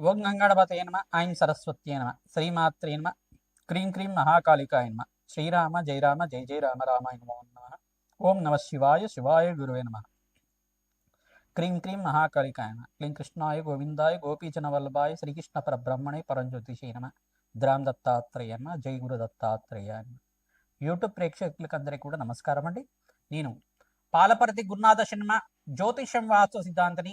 ఓం గంగాడపతయ నమ ఐం సరస్వత్యే నమ శ్రీమాత్రే నమ క్రీం క్రీం మహాకాళికాయ నమ శ్రీరామ జయ రామ జయ జయ రామ రామాయ నమో నమ. ఓం నమ శివాయ శివాయ గురువే నమ. క్రీం క్రీం మహాకాళికాయ నమ క్లీం కృష్ణాయ గోవిందాయ గోపీచన వల్లభాయ శ్రీకృష్ణ పరబ్రహ్మణే పరంజ్యోతిషే నమ ద్రామ్ దత్తాత్రేయ నమ జై గురు దత్తాత్రేయ నమ. యూట్యూబ్ ప్రేక్షకులకందరికీ కూడా నమస్కారం అండి నేను పాలపర్తి గురునాథ శర్మ జ్యోతిషం వాస్తు సిద్ధాంతని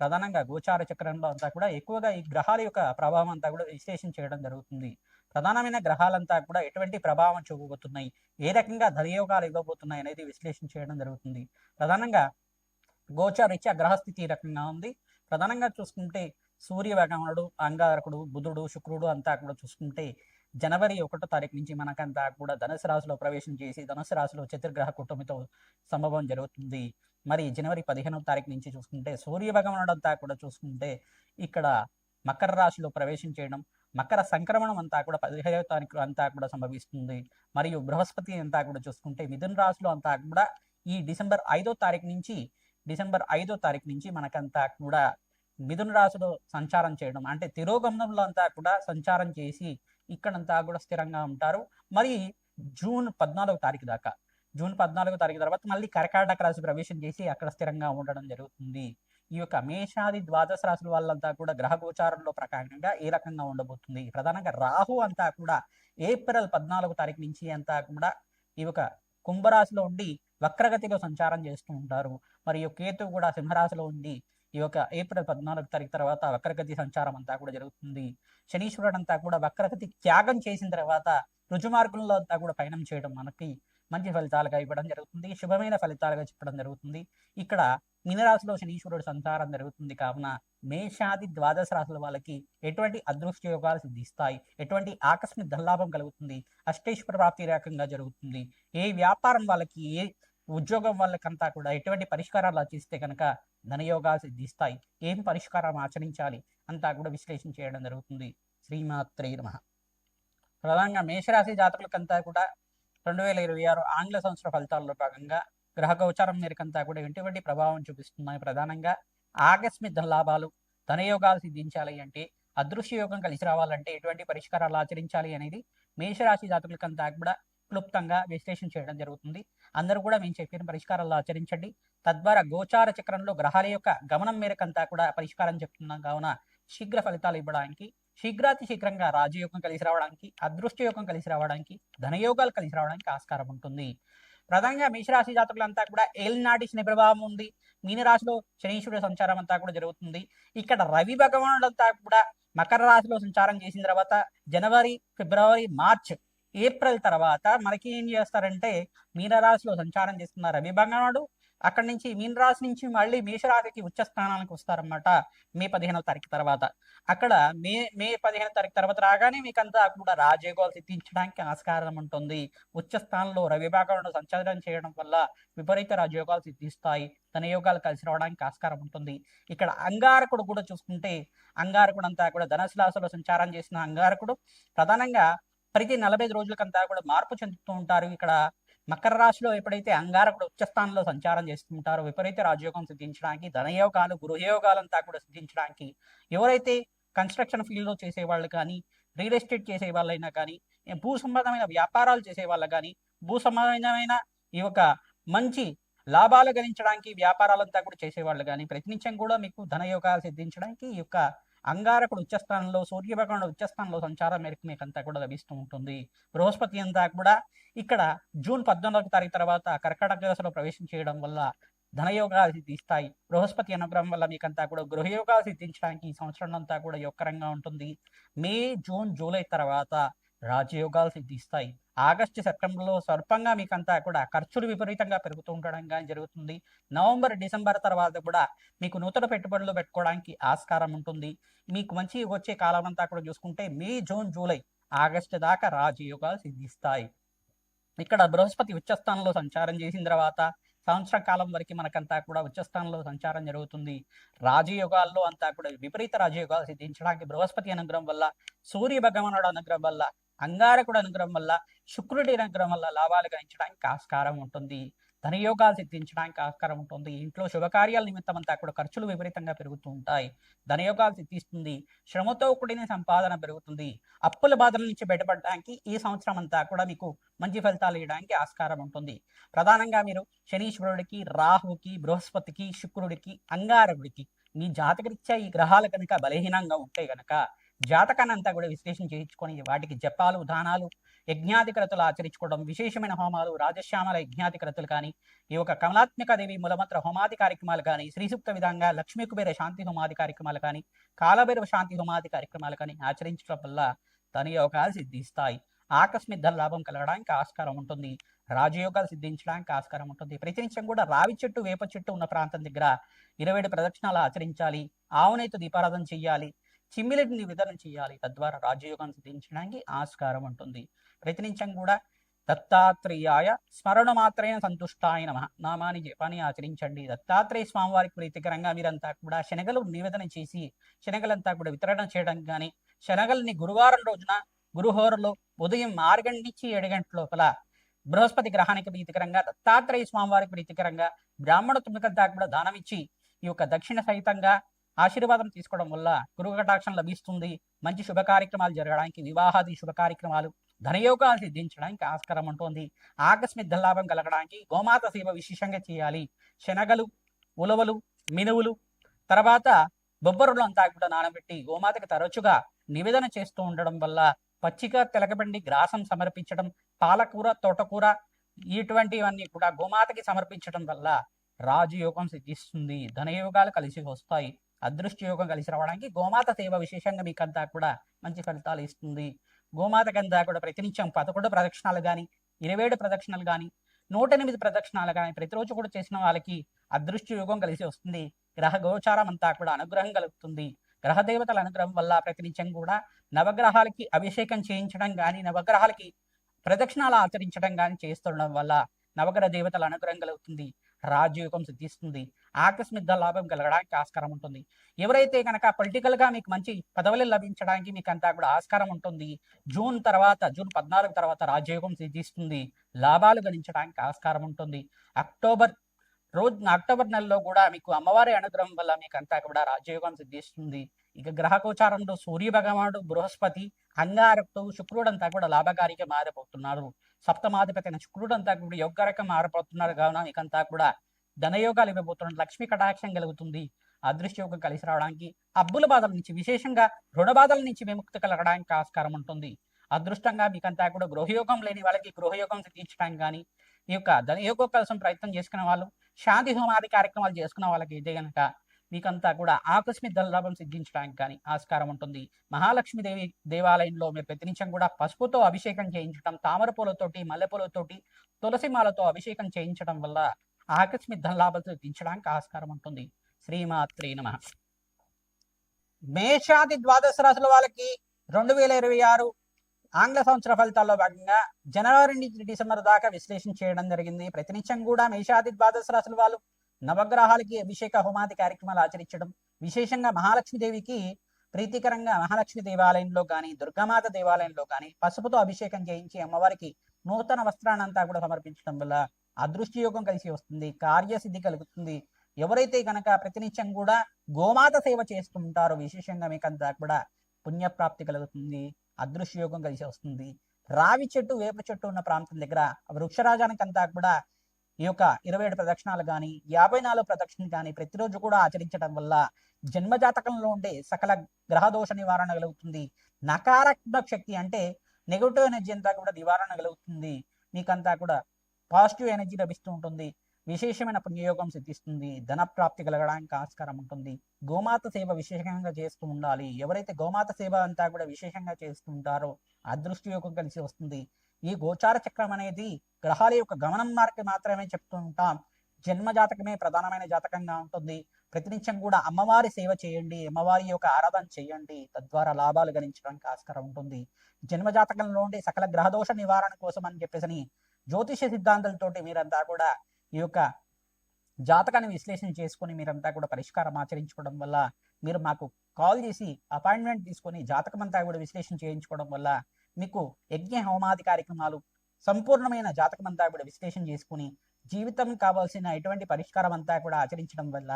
ప్రధానంగా గోచార చక్రంలో అంతా కూడా ఎక్కువగా ఈ గ్రహాల యొక్క ప్రభావం అంతా కూడా విశ్లేషణ చేయడం జరుగుతుంది. ప్రధానమైన గ్రహాలంతా కూడా ఎటువంటి ప్రభావం చూపబోతున్నాయి? ఏ రకంగా ధనయోగాలు ఇవ్వబోతున్నాయి అనేది విశ్లేషణ చేయడం జరుగుతుంది. ప్రధానంగా గోచారీత్యా గ్రహస్థితి రకంగా ఉంది. ప్రధానంగా చూసుకుంటే సూర్య భగవానుడు అంగారకుడు బుధుడు శుక్రుడు అంతా కూడా చూసుకుంటే జనవరి ఒకటో తారీఖు నుంచి మనకంతా కూడా ధనుసు రాశిలో ప్రవేశం చేసి ధనుసు రాశిలో చతుర్గ్రహ కుటుంబంతో సంభవం జరుగుతుంది. మరి జనవరి పదిహేనవ తారీఖు నుంచి చూసుకుంటే సూర్య అంతా కూడా చూసుకుంటే ఇక్కడ మకర రాశిలో ప్రవేశం చేయడం మకర సంక్రమణం అంతా కూడా పదిహేడవ తారీఖు అంతా కూడా సంభవిస్తుంది. మరియు బృహస్పతి అంతా కూడా చూసుకుంటే మిథున రాశిలో అంతా కూడా ఈ డిసెంబర్ ఐదో తారీఖు నుంచి డిసెంబర్ ఐదో తారీఖు నుంచి మనకంతా కూడా మిథున రాశిలో సంచారం చేయడం అంటే తిరోగమనంలో అంతా కూడా సంచారం చేసి ఇక్కడంతా కూడా స్థిరంగా ఉంటారు. మరి జూన్ పద్నాలుగో తారీఖు దాకా జూన్ పద్నాలుగో తారీఖు తర్వాత మళ్ళీ కర్కాటక రాశి ప్రవేశం చేసి అక్కడ స్థిరంగా ఉండడం జరుగుతుంది. ఈ యొక్క మేషాది ద్వాదశ రాశుల వాళ్ళంతా కూడా గ్రహ గోచారంలో ప్రకారంగా ఏ రకంగా ఉండబోతుంది? ప్రధానంగా రాహు అంతా కూడా ఏప్రిల్ పద్నాలుగో తారీఖు నుంచి అంతా కూడా ఈ యొక్క కుంభరాశిలో ఉండి వక్రగతిలో సంచారం చేస్తూ ఉంటారు. మరియు కేతు కూడా సింహరాశిలో ఉండి ఈ యొక్క ఏప్రిల్ పద్నాలుగు తారీఖు తర్వాత వక్రగతి సంచారం అంతా కూడా జరుగుతుంది. శనీశ్వరుడు అంతా కూడా వక్రగతి త్యాగం చేసిన తర్వాత రుజుమార్గంలో అంతా కూడా పయనం చేయడం మనకి మంచి ఫలితాలుగా ఇవ్వడం జరుగుతుంది. శుభమైన ఫలితాలుగా చెప్పడం జరుగుతుంది. ఇక్కడ మీనరాశిలో శనీశ్వరుడు సంచారం జరుగుతుంది. కావున మేషాది ద్వాదశ రాశుల వాళ్ళకి ఎటువంటి అదృష్ట యోగాలు సిద్ధిస్తాయి. ఎటువంటి ఆకస్మిక ధనలాభం కలుగుతుంది. అష్టేశ్వర ప్రాప్తి రకంగా జరుగుతుంది. ఏ వ్యాపారం వాళ్ళకి ఏ ఉద్యోగం వాళ్ళకంతా కూడా ఎటువంటి పరిష్కారాలు ఆచరిస్తే కనుక ధనయోగాలు సిద్ధిస్తాయి. ఏం పరిష్కారం ఆచరించాలి అంతా కూడా విశ్లేషణ చేయడం జరుగుతుంది. శ్రీమాత్రే నమ. ప్రధానంగా మేషరాశి జాతకులకంతా కూడా రెండు వేల ఇరవై ఆరు ఆంగ్ల సంవత్సర ఫలితాల్లో భాగంగా గ్రహ గోచారం మేరకంతా కూడా ఎటువంటి ప్రభావం చూపిస్తున్నాయి? ప్రధానంగా ఆకస్మిక లాభాలు ధనయోగాలు సిద్ధించాలి అంటే అదృశ్య యోగం కలిసి రావాలంటే ఎటువంటి పరిష్కారాలు ఆచరించాలి అనేది మేషరాశి జాతకులకంతా కూడా క్లుప్తంగా విశ్లేషణ చేయడం జరుగుతుంది. అందరూ కూడా మేము చెప్పిన పరిష్కారాలు ఆచరించండి. తద్వారా గోచార చక్రంలో గ్రహాల యొక్క గమనం మేరకంతా కూడా పరిష్కారం చెప్తున్నాం కావున శీఘ్ర ఫలితాలు ఇవ్వడానికి శీఘ్రాతి శీఘ్రంగా రాజయోగం కలిసి రావడానికి అదృష్ట యోగం కలిసి రావడానికి ధనయోగాలు కలిసి రావడానికి ఆస్కారం ఉంటుంది. ప్రధానంగా మేషరాశి జాతకులంతా కూడా ఏలినాటి శని ప్రభావం ఉంది. మీనరాశిలో శనీశ్వరుడు సంచారం అంతా కూడా జరుగుతుంది. ఇక్కడ రవి భగవానుడు అంతా కూడా మకర రాశిలో సంచారం చేసిన తర్వాత జనవరి ఫిబ్రవరి మార్చ్ ఏప్రిల్ తర్వాత మనకి ఏం చేస్తారంటే మీనరాశిలో సంచారం చేస్తున్న రవి భగవానుడు అక్కడి నుంచి మీన రాశి నుంచి మళ్ళీ మేషరాశికి ఉచ్చ స్థానానికి వస్తారనమాట మే పదిహేనవ తారీఖు తర్వాత. అక్కడ మే మే పదిహేను తారీఖు తర్వాత రాగానే మీకంతా కూడా రాజయోగాలు సిద్ధించడానికి ఆస్కారం ఉంటుంది. ఉచ్చ స్థానంలో రవి భాగంలో సంచారం చేయడం వల్ల విపరీత రాజయోగాలు సిద్ధిస్తాయి. ధనయోగాలు కలిసి రావడానికి ఆస్కారం ఉంటుంది. ఇక్కడ అంగారకుడు కూడా చూసుకుంటే అంగారకుడు అంతా కూడా ధనశిలాసలో సంచారం చేసిన అంగారకుడు ప్రధానంగా ప్రతి నలభై ఐదు రోజులకంతా కూడా మార్పు చెందుతూ ఉంటారు. ఇక్కడ మకర రాశిలో ఎప్పుడైతే అంగారకుడు ఉచ్చస్థానంలో సంచారం చేస్తుంటారో విపరీత రాజయోగం సిద్ధించడానికి ధనయోగాలు గృహయోగాలంతా కూడా సిద్ధించడానికి ఎవరైతే కన్స్ట్రక్షన్ ఫీల్డ్లో చేసే వాళ్ళు కానీ రియల్ ఎస్టేట్ చేసే వాళ్ళైనా కానీ భూ సంబంధమైన వ్యాపారాలు చేసే వాళ్ళు కానీ భూ సంబంధమైన ఈ యొక్క మంచి లాభాలు గణించడానికి వ్యాపారాలంతా కూడా చేసేవాళ్ళు కానీ ప్రతినిత్యం కూడా మీకు ధనయోగాలు సిద్ధించడానికి ఈ యొక్క అంగారకుడు ఉచ్చస్థానంలో సూర్యభగవానుడు ఉచ్చస్థానంలో సంచారం మేరకు మీకు అంతా కూడా లభిస్తూ ఉంటుంది. బృహస్పతి అంతా కూడా ఇక్కడ జూన్ పద్నాలుగు తారీఖు తర్వాత కర్కాటక దశలో ప్రవేశం చేయడం వల్ల ధనయోగాలు సిద్ధిస్తాయి. బృహస్పతి అనుగ్రహం వల్ల మీకంతా కూడా గృహయోగాలు సిద్ధించడానికి ఈ సంవత్సరం అంతా కూడా యోగకరంగా ఉంటుంది. మే జూన్ జూలై తర్వాత రాజయోగాలు సిద్ధిస్తాయి ఆగస్టు సెప్టెంబర్లో స్వల్పంగా మీకంతా కూడా ఖర్చులు విపరీతంగా పెరుగుతూ ఉండడం కానీ జరుగుతుంది. నవంబర్ డిసెంబర్ తర్వాత కూడా మీకు నూతన పెట్టుబడులు పెట్టుకోవడానికి ఆస్కారం ఉంటుంది. మీకు మంచి వచ్చే కాలం అంతా కూడా చూసుకుంటే మే జూన్ జూలై ఆగస్టు దాకా రాజయోగాలు సిద్ధిస్తాయి ఇక్కడ బృహస్పతి ఉచ్చస్థానంలో సంచారం చేసిన తర్వాత సంవత్సర కాలం వరకు మనకంతా కూడా ఉచ్చస్థానంలో సంచారం జరుగుతుంది. రాజయోగాల్లో అంతా కూడా విపరీత రాజయోగాలు సిద్ధించడానికి బృహస్పతి అనుగ్రహం వల్ల సూర్య భగవానుడు అనుగ్రహం వల్ల అంగారకుడు అనుగ్రహం వల్ల శుక్రుడి అనుగ్రహం వల్ల లాభాలు గణించడానికి ఆస్కారం ఉంటుంది. ధనయోగాలు సిద్ధించడానికి ఆస్కారం ఉంటుంది. ఇంట్లో శుభకార్యాల నిమిత్తం అంతా కూడా ఖర్చులు విపరీతంగా పెరుగుతూ ఉంటాయి. ధనయోగాలు సిద్ధిస్తుంది. శ్రమతో కూడిన సంపాదన పెరుగుతుంది. అప్పుల బాధల నుంచి బయటపడడానికి ఈ సంవత్సరం అంతా కూడా మీకు మంచి ఫలితాలు ఇవ్వడానికి ఆస్కారం ఉంటుంది. ప్రధానంగా మీరు శనీశ్వరుడికి రాహుకి బృహస్పతికి శుక్రుడికి అంగారకుడికి మీ జాతకరీత్యా ఈ గ్రహాలు కనుక బలహీనంగా ఉంటే గనక జాతకాన్ని అంతా కూడా విశ్లేషణ చేయించుకొని వాటికి జపాలు దానాలు యజ్ఞాధికరతలు ఆచరించుకోవడం విశేషమైన హోమాలు రాజశ్యామల యజ్ఞాధికరతలు కానీ ఈ యొక్క కమలాత్మిక దేవి మూలమంత్ర హోమాది కార్యక్రమాలు కానీ శ్రీసూక్త విధంగా లక్ష్మీ కుబేర శాంతి హోమాది కార్యక్రమాలు కానీ కాలభైరవ శాంతి హోమాది కార్యక్రమాలు కానీ ఆచరించడం వల్ల తన యోగాలు సిద్ధిస్తాయి. ఆకస్మిక ధన లాభం కలగడానికి ఆస్కారం ఉంటుంది. రాజయోగాలు సిద్ధించడానికి ఆస్కారం ఉంటుంది. ప్రతినిత్యం కూడా రావి చెట్టు వేప చెట్టు ఉన్న ప్రాంతం దగ్గర ఇరవై ప్రదక్షిణాలు ఆచరించాలి. ఆవునైతే దీపారాధన చేయాలి చిమ్మిలిటిని విధనం చేయాలి. తద్వారా రాజయోగాన్ని సిద్ధించడానికి ఆస్కారం ఉంటుంది. ప్రతినిత్యం కూడా దత్తాత్రేయాయ స్మరణ మాత్రమే సంతుష్టాయ నమ. నామాని జపాన్ని ఆచరించండి. దత్తాత్రేయ స్వామివారికి ప్రీతికరంగా మీరంతా కూడా శనగలు నివేదన చేసి శనగలంతా కూడా వితరణ చేయడం కానీ శనగల్ని గురువారం రోజున గురుహోరలో ఉదయం ఆరు గంటల నుంచి ఏడు గంటల లోపల బృహస్పతి గ్రహానికి ప్రీతికరంగా దత్తాత్రేయ స్వామివారికి ప్రీతికరంగా బ్రాహ్మణ తుమ్మకంతా కూడా దానం ఇచ్చి ఈ యొక్క దక్షిణ సహితంగా ఆశీర్వాదం తీసుకోవడం వల్ల గురువు కటాక్షం లభిస్తుంది. మంచి శుభ కార్యక్రమాలు జరగడానికి వివాహాది శుభ కార్యక్రమాలు ధనయోగాలు సిద్ధించడానికి ఆస్కారం ఉంటుంది. ఆకస్మిక ధనలాభం కలగడానికి గోమాత సేవ విశేషంగా చేయాలి. శనగలు ఉలవలు మినువులు తర్వాత బొబ్బరులు అంతా కూడా నానబెట్టి గోమాతకి తరచుగా నివేదన చేస్తూ ఉండడం వల్ల పచ్చిక తెలకబండి గ్రాసం సమర్పించడం పాలకూర తోటకూర ఇటువంటివన్నీ కూడా గోమాతకి సమర్పించడం వల్ల రాజయోగం సిద్ధిస్తుంది. ధనయోగాలు కలిసి వస్తాయి. అదృష్ట యోగం కలిసి రావడానికి గోమాత సేవ విశేషంగా మీకంతా కూడా మంచి ఫలితాలు ఇస్తుంది. గోమాతకంతా కూడా ప్రతినిత్యం పదకొండు ప్రదక్షిణాలు కానీ ఇరవై ఏడు ప్రదక్షిణాలు కానీ నూట ఎనిమిది ప్రదక్షిణాలు కానీ ప్రతిరోజు కూడా చేసిన వాళ్ళకి అదృష్ట యోగం కలిసి వస్తుంది. గ్రహ గోచారం అంతా కూడా అనుగ్రహం కలుగుతుంది. గ్రహ దేవతల అనుగ్రహం వల్ల ప్రతినిత్యం కూడా నవగ్రహాలకి అభిషేకం చేయించడం కానీ నవగ్రహాలకి ప్రదక్షిణాలు ఆచరించడం కానీ చేస్తుండడం వల్ల నవగ్రహ దేవతల అనుగ్రహం కలుగుతుంది. రాజయోగం సిద్ధిస్తుంది. ఆకస్మిక లాభం కలగడానికి ఆస్కారం ఉంటుంది. ఎవరైతే కనుక పొలిటికల్గా మీకు మంచి పదవులు లభించడానికి మీకు అంతా కూడా ఆస్కారం ఉంటుంది జూన్ తర్వాత జూన్ పద్నాలుగు తర్వాత రాజయోగం సిద్ధిస్తుంది. లాభాలు గణించడానికి ఆస్కారం ఉంటుంది. అక్టోబర్ రోజు అక్టోబర్ నెలలో కూడా మీకు అమ్మవారి అనుగ్రహం వల్ల మీకు అంతా కూడా రాజయోగం సిద్ధిస్తుంది. ఇక గ్రహకోచారంలో సూర్య భగవానుడు బృహస్పతి అంగారకుడు శుక్రుడంతా కూడా లాభకారిగా మారిపోతున్నారు సప్తమాధిపతి శుక్రుడంతా కూడా యోగరకం మారిపోతున్నారు కావున ఇకంతా కూడా ధనయోగాలు ఇవ్వబోతున్నారు లక్ష్మీ కటాక్షం కలుగుతుంది. అదృష్టయోగం కలిసి రావడానికి అబ్బుల బాధల నుంచి విశేషంగా రుణ బాధల నుంచి విముక్తి కలగడానికి ఆస్కారం ఉంటుంది. అదృష్టంగా మీకంతా కూడా గృహయోగం లేని వాళ్ళకి గృహయోగం తీర్చడానికి కానీ ఈ యొక్క ధనయోగం కోసం ప్రయత్నం చేసుకునే వాళ్ళు శాంతి హోమాది కార్యక్రమాలు చేసుకున్న వాళ్ళకి అయితే కనుక మీకంతా కూడా ఆకస్మిక లాభం సిద్ధించడానికి కానీ ఆస్కారం ఉంటుంది. మహాలక్ష్మీదేవి దేవాలయంలో మీరు ప్రతినిత్యం కూడా పసుపుతో అభిషేకం చేయించడం తామర పూలతోటి మల్లెపూలతోటి తులసి మాలతో అభిషేకం చేయించడం వల్ల ఆకస్మిక ధనలాభం సిద్ధించడానికి ఆస్కారం ఉంటుంది. శ్రీమాత్రే నమ. మేషాది ద్వాదశ రాశుల వాళ్ళకి రెండు వేల ఇరవై ఆరు ఆంగ్ల సంవత్సర ఫలితాల్లో భాగంగా జనవరి నుంచి డిసెంబర్ దాకా విశ్లేషణ చేయడం జరిగింది. ప్రతినిత్యం కూడా మేషాది ద్వాదశ రాశుల వాళ్ళు నవగ్రహాలకి అభిషేక హోమాది కార్యక్రమాలు ఆచరించడం విశేషంగా మహాలక్ష్మీదేవికి ప్రీతికరంగా మహాలక్ష్మి దేవాలయంలో కానీ దుర్గామాత దేవాలయంలో కానీ పసుపుతో అభిషేకం చేయించి అమ్మవారికి నూతన వస్త్రాన్నంతా కూడా సమర్పించడం వల్ల అదృష్టయోగం కలిసి వస్తుంది కార్యసిద్ధి కలుగుతుంది. ఎవరైతే కనుక ప్రతినిత్యం కూడా గోమాత సేవ చేస్తూ ఉంటారో విశేషంగా మీకంతా కూడా పుణ్యప్రాప్తి కలుగుతుంది అదృష్టయోగం కలిసి వస్తుంది. రావి చెట్టు వేప చెట్టు ఉన్న ప్రాంతం దగ్గర వృక్షరాజానికి అంతా కూడా ఈ యొక్క ఇరవై ఏడు ప్రదక్షిణాలు కానీ యాభై నాలుగు ప్రదక్షిణలు కానీ ప్రతిరోజు కూడా ఆచరించడం వల్ల జన్మజాతకంలో ఉండే సకల గ్రహదోష నివారణ కలుగుతుంది. నకారాత్మక శక్తి అంటే నెగటివ్ ఎనర్జీ అంతా కూడా నివారణ కలుగుతుంది. మీకంతా కూడా పాజిటివ్ ఎనర్జీ లభిస్తూ ఉంటుంది. విశేషమైన పుణ్యయోగం సిద్ధిస్తుంది. ధన ప్రాప్తి కలగడానికి ఆస్కారం ఉంటుంది. గోమాత సేవ విశేషంగా చేస్తూ ఉండాలి. ఎవరైతే గోమాత సేవ అంతా కూడా విశేషంగా చేస్తూ ఉంటారో అదృష్టయోగం కలిసి వస్తుంది. ఈ గోచార చక్రం అనేది గ్రహాల యొక్క గమనం మార్గం మాత్రమే చెప్తూ ఉంటాం జన్మ జాతకమే ప్రధానమైన జాతకంగా ఉంటుంది. ప్రతినిత్యం కూడా అమ్మవారి సేవ చేయండి అమ్మవారి యొక్క ఆరాధన చేయండి. తద్వారా లాభాలు గణించడానికి ఆస్కారం ఉంటుంది. జన్మ జాతకంలో ఉండే సకల గ్రహదోష నివారణ కోసం అని చెప్పేసి జ్యోతిష సిద్ధాంతాలతోటి మీరంతా కూడా ఈ యొక్క జాతకాన్ని విశ్లేషణ చేసుకొని మీరంతా కూడా పరిష్కారం ఆచరించుకోవడం వల్ల మీరు మాకు కాల్ చేసి అపాయింట్మెంట్ తీసుకొని జాతకం అంతా కూడా విశ్లేషణ చేయించుకోవడం వల్ల మీకు యజ్ఞ హోమాది కార్యక్రమాలు సంపూర్ణమైన జాతకం అంతా కూడా విశ్లేషణ చేసుకుని జీవితం కావాల్సిన ఎటువంటి పరిష్కారం అంతా కూడా ఆచరించడం వల్ల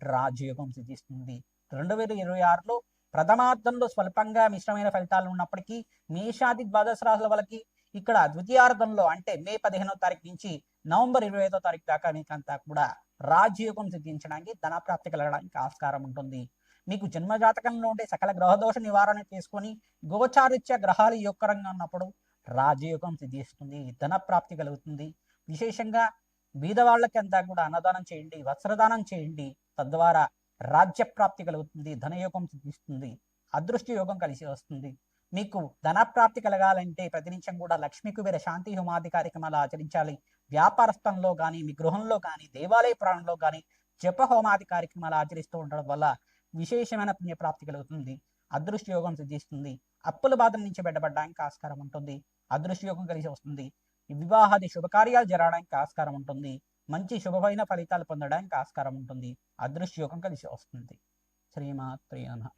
రాజయోగం సిద్ధిస్తుంది. రెండు వేల ఇరవై ఆరులో ప్రథమార్థంలో స్వల్పంగా మిశ్రమైన ఫలితాలు ఉన్నప్పటికీ మేషాది ద్వాదశ రాశుల వాళ్ళకి ఇక్కడ ద్వితీయార్థంలో అంటే మే పదిహేనో తారీఖు నుంచి నవంబర్ ఇరవై ఐదో తారీఖు దాకా మీకంతా కూడా రాజయోగం సిద్ధించడానికి ధనప్రాప్తి కలగడానికి ఆస్కారం ఉంటుంది. మీకు జన్మజాతకంలో ఉండే సకల గ్రహదోష నివారణ చేసుకొని గోచారిత్య గ్రహాలు యోగకరంగా ఉన్నప్పుడు రాజయోగం సిద్ధిస్తుంది ధన ప్రాప్తి కలుగుతుంది. విశేషంగా బీదవాళ్ళకి అంతా కూడా అన్నదానం చేయండి వస్త్రదానం చేయండి. తద్వారా రాజ్య ప్రాప్తి కలుగుతుంది ధనయోగం సిద్ధిస్తుంది అదృష్ట యోగం కలిసి వస్తుంది. మీకు ధనప్రాప్తి కలగాలంటే ప్రతినిత్యం కూడా లక్ష్మీ కుబేర శాంతి హోమాది కార్యక్రమాలు ఆచరించాలి. వ్యాపారస్థంలో కానీ మీ గృహంలో కానీ దేవాలయ ప్రాణంలో కానీ జప హోమాది కార్యక్రమాలు ఆచరిస్తూ ఉండడం వల్ల విశేషమైన పుణ్యప్రాప్తి కలుగుతుంది. అదృష్ట యోగం సిద్ధిస్తుంది. అప్పుల బాధల నుంచి బయటపడడానికి ఆస్కారం ఉంటుంది. అదృష్ట యోగం కలిసి వస్తుంది. వివాహాది శుభకార్యాలు జరగడానికి ఆస్కారం ఉంటుంది. మంచి శుభమైన ఫలితాలు పొందడానికి ఆస్కారం ఉంటుంది. అదృష్ట యోగం కలిసి వస్తుంది. శ్రీమాత్రే నమః.